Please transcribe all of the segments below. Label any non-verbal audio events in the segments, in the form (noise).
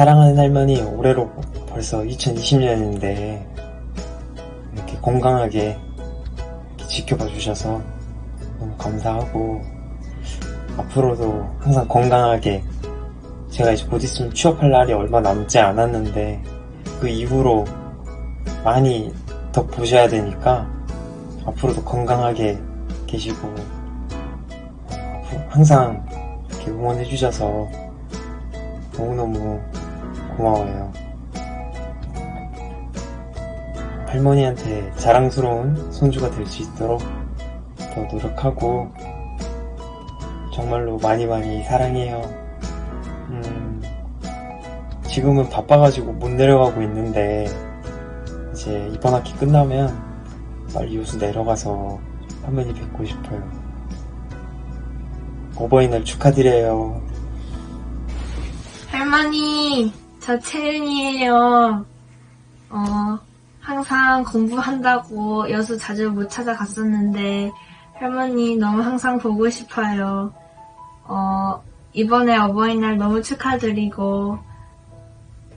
사랑하는 할머니 올해로 벌써 2020년인데 이렇게 건강하게 이렇게 지켜봐 주셔서 너무 감사하고 앞으로도 항상 건강하게 제가 이제 곧 있으면 취업할 날이 얼마 남지 않았는데 그 이후로 많이 더 보셔야 되니까 앞으로도 건강하게 계시고 항상 이렇게 응원해 주셔서 너무너무 고마워요. 할머니한테 자랑스러운 손주가 될 수 있도록 더 노력하고 정말로 많이 많이 사랑해요. 음, 지금은 바빠가지고 못 내려가고 있는데 이제 이번 학기 끝나면 빨리 요수 내려가서 할머니 뵙고 싶어요. 어버이날 축하드려요. 할머니, 저 채윤이에요. 어, 항상 공부한다고 여수 자주 못 찾아갔었는데, 할머니 너무 항상 보고 싶어요. 어, 이번에 어버이날 너무 축하드리고,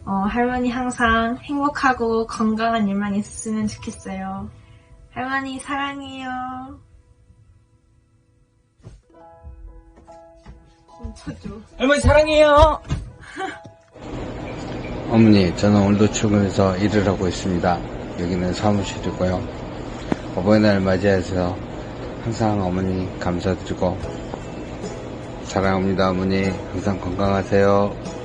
어, 할머니 항상 행복하고 건강한 일만 있었으면 좋겠어요. 할머니 사랑해요. 할머니 사랑해요. (laughs) 어머니, 저는 오늘도 출근해서 일을 하고 있습니다. 여기는 사무실이고요. 어버이날 맞이해서 항상 어머니 감사드리고 사랑합니다, 어머니. 항상 건강하세요.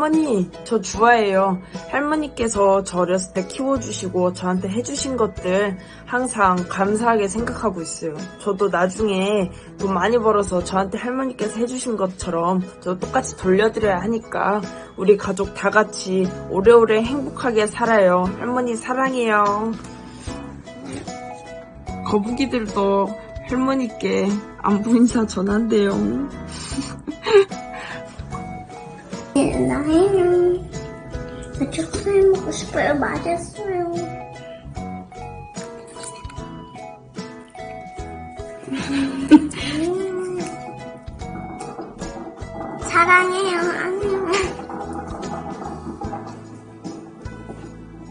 할머니, 저 주아예요. 할머니께서 저 어렸을 때 키워주시고 저한테 해주신 것들 항상 감사하게 생각하고 있어요. 저도 나중에 돈 많이 벌어서 저한테 할머니께서 해주신 것처럼 저 똑같이 돌려드려야 하니까 우리 가족 다 같이 오래오래 행복하게 살아요. 할머니 사랑해요. 거북이들도 할머니께 안부 인사 전한대요. (laughs) 나예요. 나 초코파이 먹고 싶어요. 맛있어요. 음. 사랑해요. 안녕.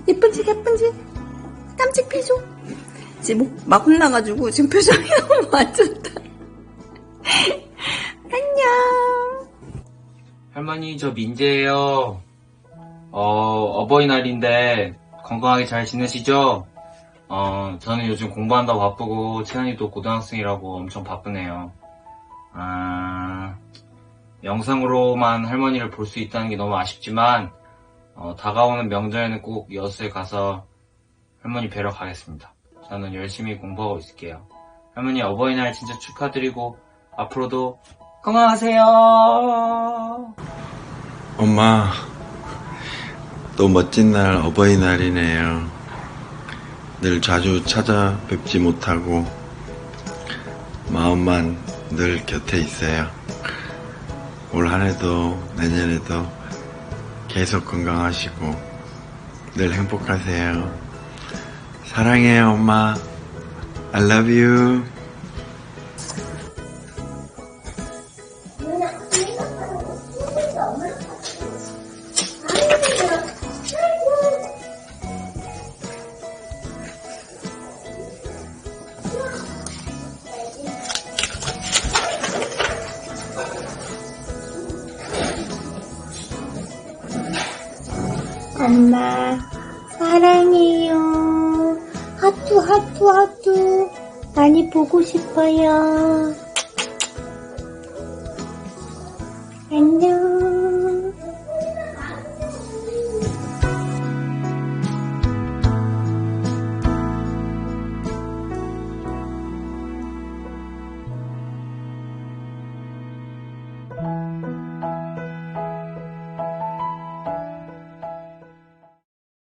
예쁜지 예쁜지 깜찍 표정 지금 막 혼나가지고 지금 표정이 (laughs) 너무 안 좋다 안녕 할머니 저 민재예요. 어 어버이날인데 건강하게 잘 지내시죠? 어 저는 요즘 공부한다고 바쁘고 채연이도 고등학생이라고 엄청 바쁘네요. 아 영상으로만 할머니를 볼 수 있다는 게 너무 아쉽지만 어, 다가오는 명절에는 꼭 여수에 가서 할머니 뵈러 가겠습니다. 저는 열심히 공부하고 있을게요. 할머니 어버이날 진짜 축하드리고 앞으로도 건강하세요. 엄마, 또 멋진 날 어버이날이네요. 늘 자주 찾아뵙지 못하고 마음만 늘 곁에 있어요. 올 한해도 내년에도 계속 건강하시고 늘 행복하세요. 사랑해요, 엄마. I love you. 엄마, 사랑해요. 하트, 하트, 하트. 많이 보고 싶어요. 안녕.